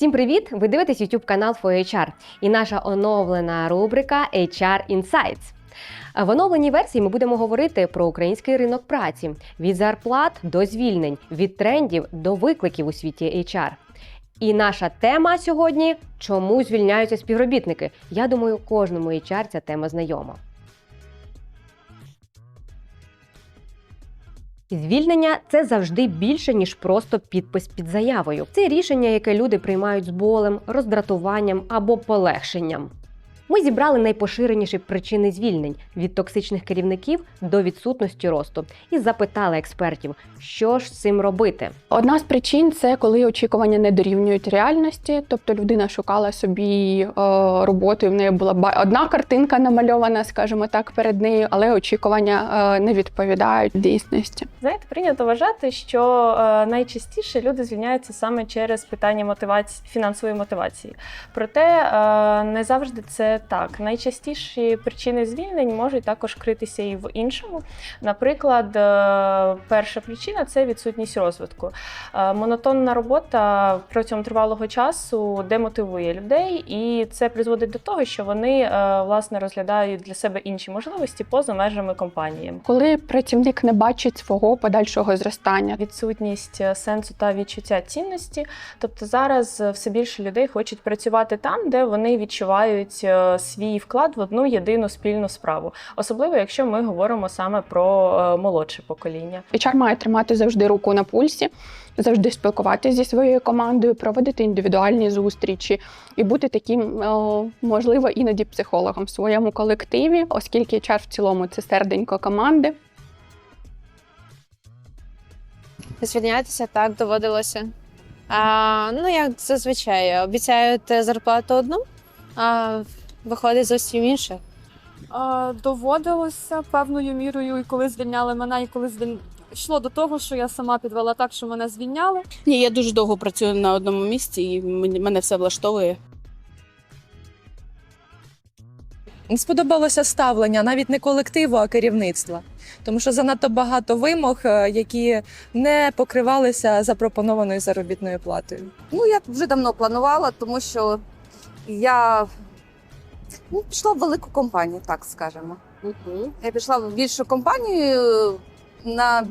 Всім привіт! Ви дивитесь YouTube канал FOHR і наша оновлена рубрика HR Insights. В оновленій версії ми будемо говорити про український ринок праці від зарплат до звільнень, від трендів до викликів у світі HR. І наша тема сьогодні чому звільняються співробітники. Я думаю, кожному HR ця тема знайома. Звільнення це завжди більше ніж просто підпис під заявою. Це рішення, яке люди приймають з болем, роздратуванням або полегшенням. Ми зібрали найпоширеніші причини звільнень від токсичних керівників до відсутності росту і запитали експертів, що ж з цим робити. Одна з причин це коли очікування не дорівнюють реальності, тобто людина шукала собі е, роботу, і в неї була ба- одна картинка намальована, скажімо так, перед нею, але очікування е, не відповідають дійсності. Знаєте, прийнято вважати, що е, найчастіше люди звільняються саме через питання мотивації фінансової мотивації. Проте е, не завжди це так. Найчастіші причини звільнень можуть також критися і в іншому. Наприклад, е, перша причина це відсутність розвитку. Е, монотонна робота протягом тривалого часу демотивує людей, і це призводить до того, що вони е, власне розглядають для себе інші можливості поза межами компанії. Коли працівник не бачить свого подальшого зростання, відсутність сенсу та відчуття цінності. Тобто зараз все більше людей хочуть працювати там, де вони відчувають свій вклад в одну єдину спільну справу, особливо якщо ми говоримо саме про е, молодше покоління. HR має тримати завжди руку на пульсі, завжди спілкуватися зі своєю командою, проводити індивідуальні зустрічі і бути таким, е, можливо, іноді психологом в своєму колективі, оскільки HR в цілому це серденько команди. Звільнятися так доводилося. А, ну, як зазвичай, обіцяють зарплату одну, а виходить зовсім інше. Доводилося певною мірою, і коли звільняли мене, і коли звіль... йшло до того, що я сама підвела так, що мене звільняли. Ні, я дуже довго працюю на одному місці, і мене все влаштовує. Не сподобалося ставлення навіть не колективу, а керівництва. Тому що занадто багато вимог, е, які не покривалися запропонованою заробітною платою. Ну, я вже давно планувала, тому що я ну, пішла в велику компанію, так скажемо. Я пішла в більшу компанію на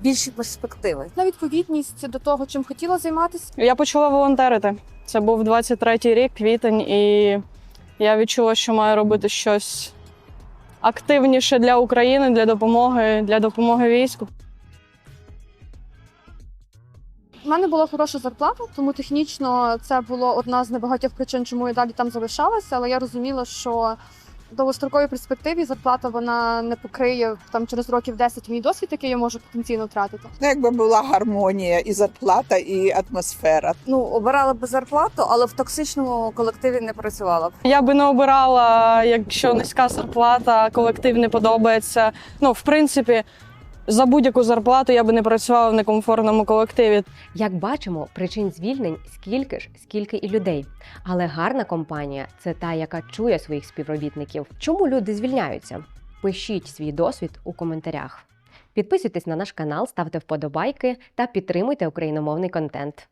більші перспективи. На відповідність до того, чим хотіла займатися. Я почала волонтерити. Це був 23-й рік, квітень, і я відчула, що маю робити щось активніше для України, для допомоги, для допомоги війську. У мене була хороша зарплата, тому технічно це було одна з небагатьох причин, чому я далі там залишалася. Але я розуміла, що в довгостроковій перспективі зарплата вона не покриє там через років 10 мій досвід, який я можу потенційно втратити. Ну, якби була гармонія, і зарплата, і атмосфера. Ну, обирала б зарплату, але в токсичному колективі не працювала б. Я би не обирала, якщо низька зарплата, колектив не подобається. Ну, в принципі, за будь-яку зарплату я би не працювала в некомфортному колективі. Як бачимо, причин звільнень скільки ж, скільки і людей. Але гарна компанія це та, яка чує своїх співробітників. Чому люди звільняються? Пишіть свій досвід у коментарях. Підписуйтесь на наш канал, ставте вподобайки та підтримуйте україномовний контент.